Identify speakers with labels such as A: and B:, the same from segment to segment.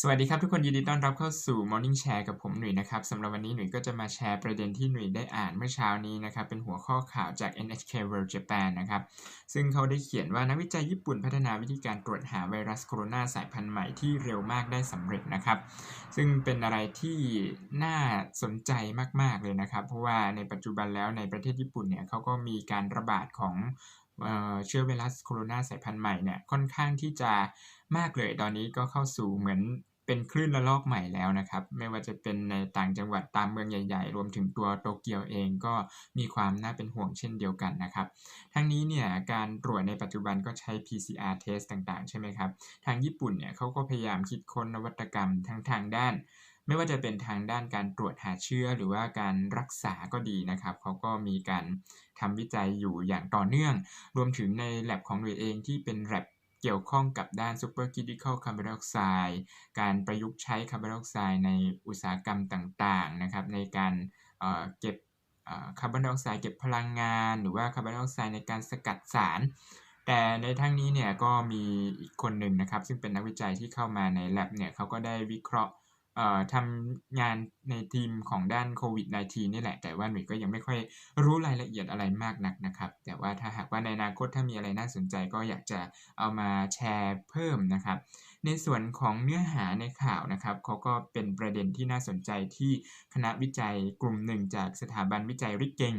A: สวัสดีครับทุกคนยินดีต้อนรับเข้าสู่ Morning Share กับผมหนุ่ยนะครับสำหรับวันนี้หนุ่ยก็จะมาแชร์ประเด็นที่หนุ่ยได้อ่านเมื่อเช้านี้นะครับเป็นหัวข้อข่าวจาก NHK World Japan นะครับซึ่งเขาได้เขียนว่านักวิจัยญี่ปุ่นพัฒนาวิธีการตรวจหาไวรัสโคโรนาสายพันธุ์ใหม่ที่เร็วมากได้สำเร็จนะครับซึ่งเป็นอะไรที่น่าสนใจมาก ๆ เลยนะครับ เพราะว่าในปัจจุบันแล้วในประเทศญี่ปุ่นเนี่ยเขาก็มีการระบาดของ เชื้อไวรัสโคโรนาสายพันธุ์ใหม่เนี่ยค่อนข้างที่จะมากเลยตอนนี้ก็เข้าสู่เหมือนเป็นคลื่นระลอกใหม่แล้วนะครับ ไม่ว่าจะเป็นในต่างจังหวัดตามเมืองใหญ่ ๆ รวมถึงตัวโตเกียวเองก็มีความน่าเป็นห่วงเช่นเดียวกันนะครับ ทั้งนี้เนี่ยการตรวจในปัจจุบันก็ใช้ PCR test ต่างๆ ใช่ไหมครับ ทางญี่ปุ่นเนี่ยเขาก็พยายามคิดค้นนวัตกรรมทั้งทางด้าน ไม่ว่าจะเป็นทางด้านการตรวจหาเชื้อหรือว่าการรักษาก็ดีนะครับเขาก็มีการทำวิจัยอยู่อย่างต่อเนื่อง รวมถึงใน lab ของตัวเองที่เป็น lab เกี่ยวข้องกับด้าน supercritical carbon dioxide การประยุกต์ใช้คาร์บอนไดออกไซด์ในอุตสาหกรรมต่างๆนะครับในการเก็บคาร์บอนไดออกไซด์เก็บพลังงาน หรือว่าคาร์บอนไดออกไซด์ในการสกัดสาร แต่ในทั้งนี้เนี่ยก็มีอีกคนหนึ่งนะครับ ซึ่งเป็นนักวิจัยที่เข้ามาใน lab เนี่ยเขาก็ได้วิเคราะห์ ทำงานในทีมของด้านโควิด -19 นี่แหละ แต่ว่าหนุ่ยก็ยังไม่ค่อยรู้รายละเอียดอะไรมากนักนะครับ แต่ว่าถ้าหากว่าในอนาคตถ้ามีอะไรน่าสนใจก็อยากจะเอามาแชร์เพิ่มนะครับ ในส่วนของเนื้อหาในข่าวนะครับเขาก็เป็นประเด็นที่น่าสนใจที่คณะวิจัยกลุ่มหนึ่งจากสถาบันวิจัยริกเกง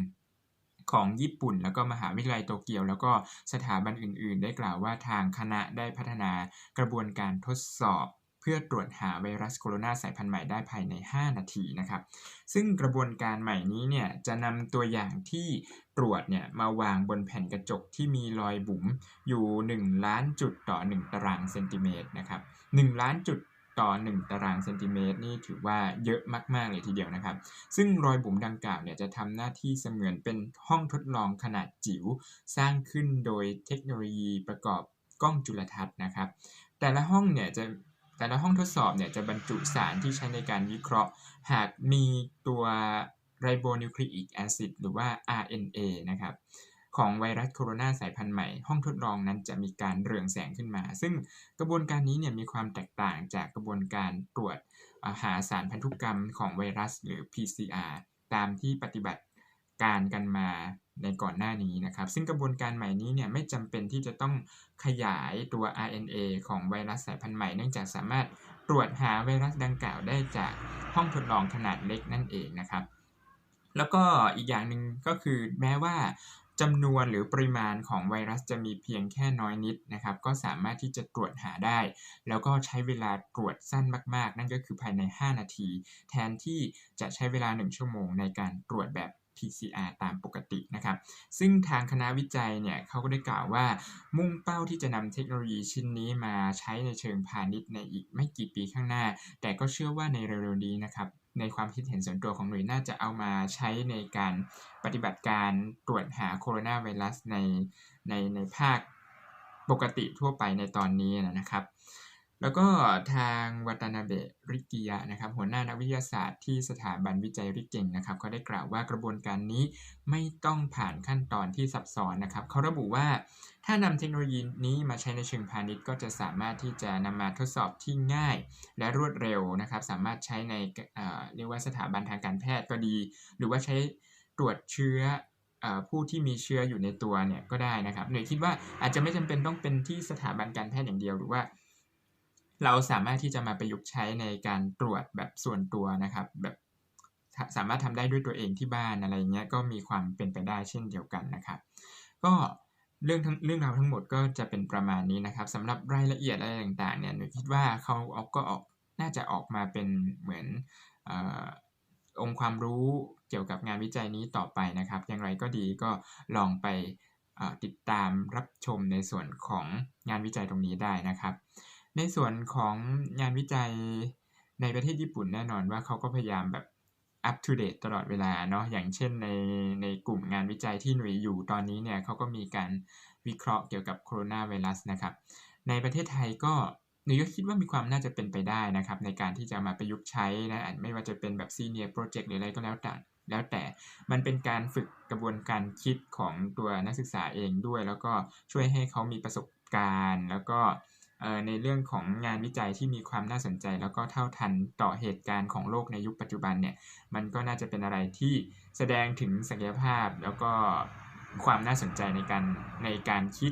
A: ของญี่ปุ่น แล้วก็มหาวิทยาลัยโตเกียว แล้วก็สถาบันอื่น ๆ ได้กล่าวว่าทางคณะได้พัฒนากระบวนการทดสอบ พื่อตรวจหาไวรัสโคโรนาสายพันธุ์ใหม่ได้ภายใน 5 นาทีนะครับ ซึ่งกระบวนการใหม่นี้เนี่ยจะนำตัวอย่างที่ตรวจเนี่ยมาวางบนแผ่นกระจกที่มีรอยบุ๋มอยู่ 1 ล้านจุดต่อ 1 ตารางเซนติเมตรนะครับ1ล้านจุดต่อ 1 ตารางเซนติเมตรนี่ถือว่าเยอะมากๆเลยทีเดียวนะครับ ซึ่งรอยบุ๋มดังกล่าวเนี่ยจะทำหน้าที่เสมือนเป็นห้องทดลองขนาดจิ๋วสร้างขึ้นโดยเทคโนโลยีประกอบกล้องจุลทรรศน์นะครับ แต่ละห้องเนี่ยจะ แต่ละห้องทดสอบเนี่ยจะบรรจุสารที่ใช้ในการวิเคราะห์ หากมีตัวไรโบนิวคลีอิกแอซิดหรือว่า RNA นะครับของไวรัสโคโรนาสายพันธุ์ใหม่ ห้องทดลองนั้นจะมีการเรืองแสงขึ้นมา ซึ่งกระบวนการนี้เนี่ยมีความแตกต่างจากกระบวนการตรวจหาสารพันธุกรรมของไวรัสหรือ PCR ตามที่ปฏิบัติ การกันมาในก่อนหน้านี้นะครับ ซึ่งกระบวนการใหม่นี้เนี่ยไม่จำเป็นที่จะต้องขยายตัว RNA ของไวรัสสายพันธุ์ใหม่ เนื่องจากสามารถตรวจหาไวรัสดังกล่าวได้จากห้องทดลองขนาดเล็กนั่นเองนะครับ แล้วก็อีกอย่างหนึ่งก็คือแม้ว่าจำนวนหรือปริมาณของไวรัสจะมีเพียงแค่น้อยนิดนะครับ ก็สามารถที่จะตรวจหาได้ แล้วก็ใช้เวลาตรวจสั้นมาก ๆ นั่นก็คือภายใน 5 นาที แทนที่จะใช้เวลา 1 ชั่วโมงในการตรวจแบบ PCR ตามปกตินะครับ ซึ่งทางคณะวิจัยเนี่ยเขาก็ได้กล่าวว่า มุ่งเป้าที่จะนำเทคโนโลยีชิ้นนี้มาใช้ในเชิงพาณิชย์ในอีกไม่กี่ปีข้างหน้า แต่ก็เชื่อว่าในเร็วๆนี้นะครับในความคิดเห็นส่วนตัวของหน่วยน่าจะเอามาใช้ในการปฏิบัติการตรวจหาโคโรนาไวรัสในในในภาคปกติทั่วไปในตอนนี้นะครับ แล้วก็ทางวัตนาเบะริกิยะนะครับ หัวหน้านักวิทยาศาสตร์ที่สถาบันวิจัยริกเก่งนะครับเขาได้กล่าวว่ากระบวนการนี้ไม่ต้องผ่านขั้นตอนที่ซับซ้อนนะครับเขาระบุว่าถ้านำเทคโนโลยีนี้มาใช้ในเชิงพาณิชย์ ก็จะสามารถที่จะนำมาทดสอบที่ง่าย และรวดเร็วนะครับ สามารถใช้ในเรียกว่าสถาบันทางการแพทย์ก็ดี หรือว่าใช้ตรวจเชื้อผู้ที่มีเชื้ออยู่ในตัวเนี่ยก็ได้นะครับหน่วยคิดว่าอาจจะไม่จำเป็นต้องเป็นที่สถาบันการแพทย์อย่างเดียวหรือว่า เราสามารถที่จะมาประยุกต์ใช้ในการตรวจแบบส่วนตัวนะครับ แบบสามารถทำได้ด้วยตัวเองที่บ้านอะไรเงี้ยก็มีความเป็นไปได้เช่นเดียวกันนะครับ ก็เรื่องทั้งเรื่องราวทั้งหมดก็จะเป็นประมาณนี้นะครับสำหรับรายละเอียดอะไรต่างๆเนี่ยหนูคิดว่าเขาเอาก็ออกน่าจะออกมาเป็นเหมือนอองค์ความรู้เกี่ยวกับงานวิจัยนี้ต่อไปนะครับ อย่างไรก็ดีก็ลองไปติดตามรับชมในส่วนของงานวิจัยตรงนี้ได้นะครับ ในส่วนของงานวิจัยในประเทศญี่ปุ่นแน่นอนว่าเขาก็พยายามแบบอัป to date ตลอดเวลาเนาะอย่างเช่นในในกลุ่มงานวิจัยที่หน่วยอยู่ตอนนี้เนี่ยเขาก็มีการวิเคราะห์เกี่ยวกับโคโรนาไวรัสนะครับ ในประเทศไทยก็หนูก็คิดว่ามีความน่าจะเป็นไปได้นะครับ ในการที่จะมาประยุกต์ใช้นะไม่ว่าจะเป็นแบบซีเนียร์โปรเจกต์หรืออะไรก็แล้วแต่แล้วแต่มันเป็นการฝึกกระบวนการคิดของตัวนักศึกษาเองด้วย แล้วก็ช่วยให้เขามีประสบการณ์ แล้วก็ ในเรื่องของงานวิจัยที่มีความน่าสนใจ แล้วก็เท่าทันต่อเหตุการณ์ของโลกในยุคปัจจุบันเนี่ยมันก็น่าจะเป็นอะไรที่แสดงถึงศักยภาพแล้วก็ความน่าสนใจในการในการคิด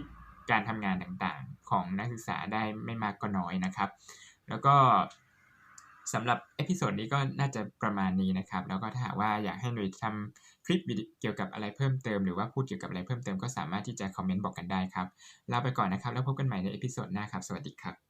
A: การทำงานต่างๆ ของนักศึกษาได้ไม่มากก็น้อยนะครับ แล้วก็ สำหรับเอพิโซดนี้ก็น่าจะประมาณนี้นะครับ แล้วก็ถ้าหากว่าอยากให้หน่วยทำคลิปวิดีเกี่ยวกับอะไรเพิ่มเติม หรือว่าพูดเกี่ยวกับอะไรเพิ่มเติมก็สามารถที่จะคอมเมนต์บอกกันได้ครับลาไปก่อนนะครับ แล้วพบกันใหม่ในเอพิโซดหน้าครับ สวัสดีครับ